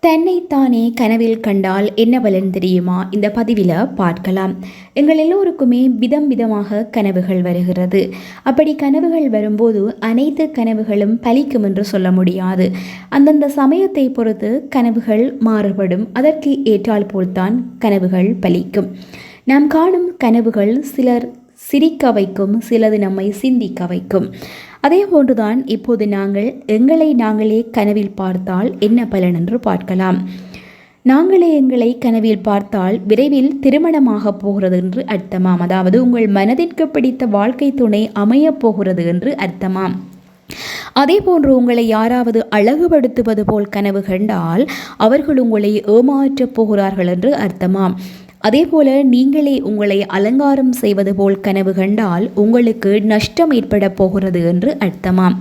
தன்னைத்தானே கனவில் கண்டால் என்ன பலன் தெரியுமா? இந்த பதிவில் பார்க்கலாம். எங்கள் எல்லோருக்குமே விதம் விதமாக கனவுகள் வருகிறது. அப்படி கனவுகள் வரும்போது அனைத்து கனவுகளும் பலிக்கும் என்று சொல்ல முடியாது. அந்தந்த சமயத்தை பொறுத்து கனவுகள் மாறுபடும். அதற்கு ஏற்றால் போல்தான் கனவுகள் பலிக்கும். நாம் காணும் கனவுகள் சிலர் சிரிக்க வைக்கும் சிலது நம்மை சிந்திக்க வைக்கும். அதே போன்றுதான் இப்போது நாங்கள் எங்களை நாங்களே கனவில் பார்த்தால் என்ன பலன் என்று பார்க்கலாம். நாங்களே எங்களை கனவில் பார்த்தால் விரைவில் திருமணமாக போகிறது என்று அர்த்தமாம். அதாவது உங்கள் மனதிற்கு பிடித்த வாழ்க்கை துணை அமையப் போகிறது என்று அர்த்தமாம். அதே போன்று உங்களை யாராவது அழகுபடுத்துவது போல் கனவு கண்டால் அவர்கள் உங்களை ஏமாற்றப் போகிறார்கள் என்று அர்த்தமாம். அதேபோல நீங்களே உங்களை அலங்காரம் செய்வது போல் கனவு கண்டால் உங்களுக்கு நஷ்டம் ஏற்பட போகிறது என்று அர்த்தமாம்.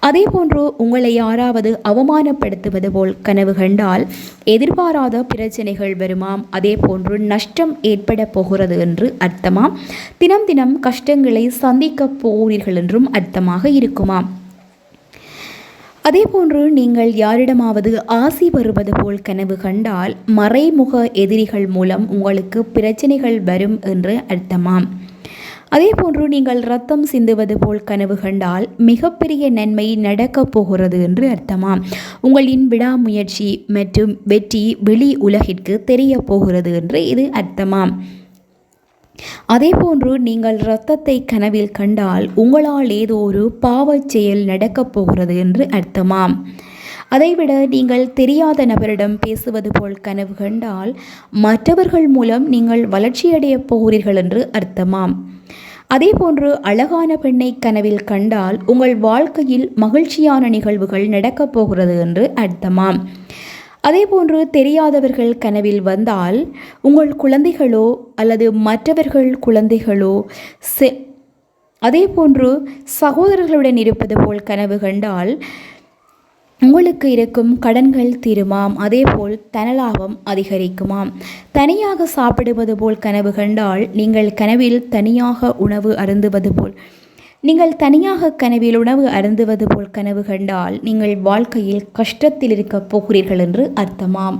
அதே போன்று உங்களை யாராவது அவமானப்படுத்துவது போல் கனவு கண்டால் எதிர்பாராத பிரச்சனைகள் வருமாம். அதே போன்று நஷ்டம் ஏற்பட போகிறது என்று அர்த்தமாம். தினம் தினம் கஷ்டங்களை சந்திக்கப் போகிறீர்கள் என்றும் அர்த்தமாக இருக்குமாம். அதேபோன்று நீங்கள் யாரிடமாவது ஆசி வருவது போல் கனவு கண்டால் மறைமுக எதிரிகள் மூலம் உங்களுக்கு பிரச்சனைகள் வரும் என்று அர்த்தமாம். அதேபோன்று நீங்கள் ரத்தம் சிந்துவது போல் கனவு கண்டால் மிகப்பெரிய நன்மை நடக்கப் போகிறது என்று அர்த்தமாம். உங்களின் விடாமுயற்சி மற்றும் வெற்றி வெளி உலகிற்கு தெரிய போகிறது என்று இது அர்த்தமாம். அதேபோன்று நீங்கள் இரத்தத்தை கனவில் கண்டால் உங்களால் ஏதோ ஒரு பாவச் செயல் நடக்கப் போகிறது என்று அர்த்தமாம். அதைவிட நீங்கள் தெரியாத நபரிடம் பேசுவது போல் கனவு கண்டால் மற்றவர்கள் மூலம் நீங்கள் வளர்ச்சியடையப் போகிறீர்கள் என்று அர்த்தமாம். அதேபோன்று அழகான பெண்ணை கனவில் கண்டால் உங்கள் வாழ்க்கையில் மகிழ்ச்சியான நிகழ்வுகள் நடக்கப் போகிறது என்று அர்த்தமாம். அதேபோன்று தெரியாதவர்கள் கனவில் வந்தால் உங்கள் குழந்தைகளோ அல்லது மற்றவர்கள் குழந்தைகளோ செ அதேபோன்று சகோதரர்களுடன் இருப்பது போல் கனவு கண்டால் உங்களுக்கு இருக்கும் கடன்கள் தீருமாம். அதேபோல் தனலாபம் அதிகரிக்குமாம். தனியாக சாப்பிடுவது போல் கனவு கண்டால் நீங்கள் கனவில் தனியாக உணவு அருந்துவது போல் நீங்கள் தனியாக கனவில் உணவு அருந்துவது போல் கனவு கண்டால் நீங்கள் வாழ்க்கையில் கஷ்டத்தில் இருக்கப் போகிறீர்கள் என்று அர்த்தமாம்.